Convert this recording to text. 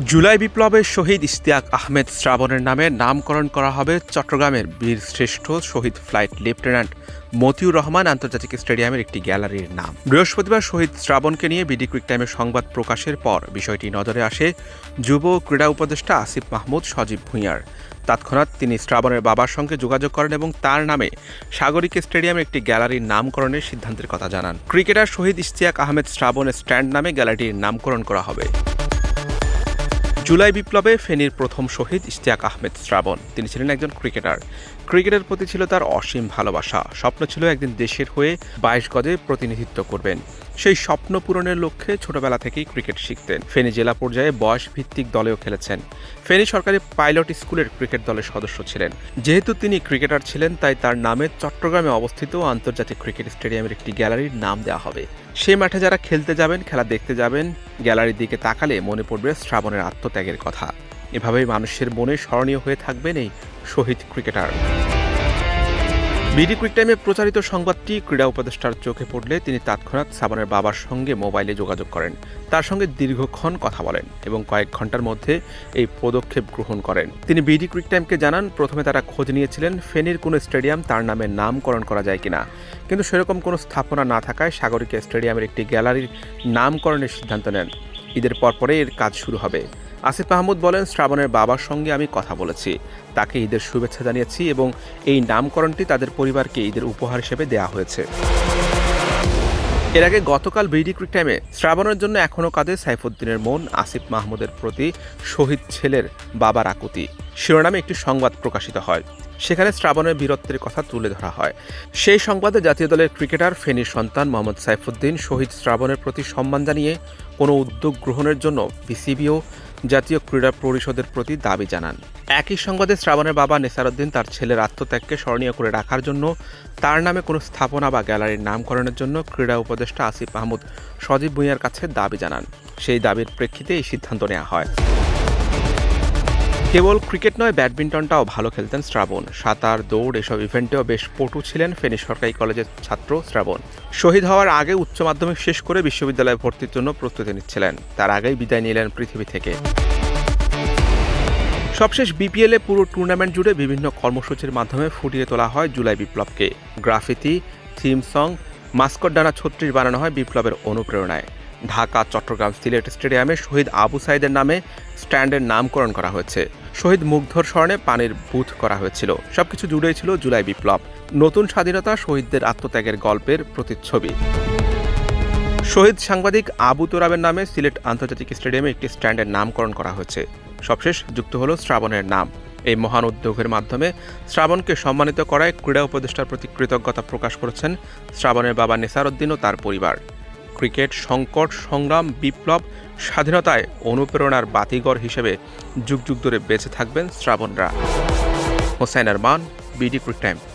জুলাই বিপ্লবের শহীদ ইশতিয়াক আহমেদ শ্রাবণের নামে নামকরণ করা হবে চট্টগ্রামের বীর শ্রেষ্ঠ শহীদ ফ্লাইট লেফটেন্যান্ট মতিউর রহমান আন্তর্জাতিক স্টেডিয়ামের একটি গ্যালারির নাম। বৃহস্পতিবার শহীদ শ্রাবণকে নিয়ে বিডি কুইক টাইমের সংবাদ প্রকাশের পর বিষয়টি নজরে আসে যুব ক্রীড়া উপদেষ্টা আসিফ মাহমুদ, সজীব ভুঁইয়ার। তৎক্ষণাৎ তিনি শ্রাবণের বাবার সঙ্গে যোগাযোগ করেন এবং তার নামে সাগরিক স্টেডিয়ামে একটি গ্যালারির নামকরণের সিদ্ধান্তের কথা জানান। ক্রিকেটার শহীদ ইশতিয়াক আহমেদ শ্রাবণের স্ট্যান্ড নামে গ্যালারির নামকরণ করা হবে। জুলাই বিপ্লবে ফেনীর প্রথম শহীদ ইশতিয়াক আহমেদ শ্রাবণ। তিনি ছিলেন একজন ক্রিকেটার। ক্রিকেটের প্রতি ছিল তার অসীম ভালোবাসা। স্বপ্ন ছিল একদিন দেশের হয়ে বাইশ গজে প্রতিনিধিত্ব করবেন। সেই স্বপ্ন পূরণের লক্ষ্যে ছোটবেলা থেকেই ক্রিকেট শিখতেন। ফেনী জেলা পর্যায়ে বয়স ভিত্তিক দলেও খেলেছেন। ফেনী সরকারি পাইলট স্কুলের ক্রিকেট দলের সদস্য ছিলেন। যেহেতু তিনি ক্রিকেটার ছিলেন, তাই তার নামে চট্টগ্রামে অবস্থিত আন্তর্জাতিক ক্রিকেট স্টেডিয়ামের একটি গ্যালারির নাম দেওয়া হবে। সেই মাঠে যারা খেলতে যাবেন, খেলা দেখতে যাবেন গ্যালারির দিকে তাকালে মনে পড়বে শ্রাবণের আত্মত্যাগের কথা। এভাবেই মানুষের মনে স্মরণীয় হয়ে থাকবেন এই শহীদ ক্রিকেটার। বিডি কুইক টাইমে প্রচারিত সংবাদটি ক্রীড়া উপদেষ্টার চোখে পড়লে তিনি তৎক্ষণাৎ সাবানের বাবার সঙ্গে মোবাইলে যোগাযোগ করেন। তার সঙ্গে দীর্ঘক্ষণ কথা বলেন এবং কয়েক ঘণ্টার মধ্যে এই পদক্ষেপ গ্রহণ করেন। তিনি বিডি কুইক টাইমকে জানান, প্রথমে তারা খোঁজ নিয়েছিলেন ফেনীর কোনো স্টেডিয়াম তার নামে নামকরণ করা যায় কিনা। কিন্তু সেরকম কোনো স্থাপনা না থাকায় সাগরিকা স্টেডিয়ামের একটি গ্যালারির নামকরণের সিদ্ধান্ত নেন। ঈদের পরপরে এর কাজ শুরু হবে। আসিফ মাহমুদ বলেন, শ্রাবণের বাবার সঙ্গে আমি কথা বলেছি। তাকে ঈদের শুভেচ্ছা জানিয়েছি এবং এই নামকরণটি তাদের পরিবারকে ঈদের উপহার হিসেবে দেওয়া হয়েছে। এর আগে গতকাল বিডি ক্রিক টাইমে শ্রাবণের জন্য এখনও কাঁদে সাইফুদ্দিনের মন, আসিফ মাহমুদের প্রতি শহীদ ছেলের বাবার আকুতি। শিরোনামে একটি সংবাদ প্রকাশিত হয়। সেখানে শ্রাবণের বীরত্বের কথা তুলে ধরা হয়। সেই সংবাদে জাতীয় দলের ক্রিকেটার ফেনীর সন্তান মোহাম্মদ সাইফুদ্দিন শহীদ শ্রাবণের প্রতি সম্মান জানিয়ে কোনো উদ্যোগ গ্রহণের জন্য বিসিবিও জাতীয় ক্রীড়া পরিষদের প্রতি দাবি জানান। একই সংবাদে শ্রাবণের বাবা নেসারউদ্দিন তার ছেলের আত্মত্যাগকে স্মরণীয় করে রাখার জন্য তার নামে কোনো স্থাপনা বা গ্যালারির নামকরণের জন্য ক্রীড়া উপদেষ্টা আসিফ মাহমুদ সজীব ভূঁইয়ার কাছে দাবি জানান। সেই দাবির প্রেক্ষিতে এই সিদ্ধান্ত নেওয়া হয়। কেবল ক্রিকেট নয়, ব্যাডমিন্টনটাও ভালো খেলতেন শ্রাবণ। সাঁতার, দৌড়, এসব ইভেন্টেও বেশ পটু ছিলেন ফেনী সরকারি কলেজের ছাত্র শ্রাবণ। শহীদ হওয়ার আগে উচ্চ মাধ্যমিক শেষ করে বিশ্ববিদ্যালয়ে ভর্তির জন্য প্রস্তুতি নিচ্ছিলেন। তার আগেই বিদায় নিলেন পৃথিবী থেকে। সবশেষ বিপিএলে পুরো টুর্নামেন্ট জুড়ে বিভিন্ন কর্মসূচির মাধ্যমে ফুটিয়ে তোলা হয় জুলাই বিপ্লবকে। গ্রাফিতি, থিম সং, মাস্কট ডানা ছত্রিশ বানানো হয় বিপ্লবের অনুপ্রেরণায়। ঢাকা, চট্টগ্রাম সিলেট স্টেডিয়ামে শহীদ আবু সাইদের নামে স্ট্যান্ডের নামকরণ করা হয়েছে। শহীদ মুগ্ধর স্মরণে পানির বুথ করা হয়েছিল। সবকিছু জুড়েই ছিল জুলাই বিপ্লব। নতুন স্বাধীনতা, শহীদদের আত্মত্যাগের গল্পের প্রতিচ্ছবি। শহীদ সাংবাদিক আবু তোরাবের নামে সিলেট আন্তর্জাতিক স্টেডিয়ামে একটি স্ট্যান্ডের নামকরণ করা হয়েছে। সবশেষ যুক্ত হলো শ্রাবণের নাম। এই মহান উদ্যোগের মাধ্যমে শ্রাবণকে সম্মানিত করায় ক্রীড়া উপদেষ্টার প্রতি কৃতজ্ঞতা প্রকাশ করেছেন শ্রাবণের বাবা নেসারউদ্দিন ও তার পরিবার। ক্রিকেট, সংকট, সংগ্রাম, বিপ্লব, স্বাধীনতায় অনুপ্রেরণার বাতিঘর হিসেবে যুগ যুগ ধরে বেঁচে থাকবেন শ্রাবণরা। Hossain Arman, BD cric time.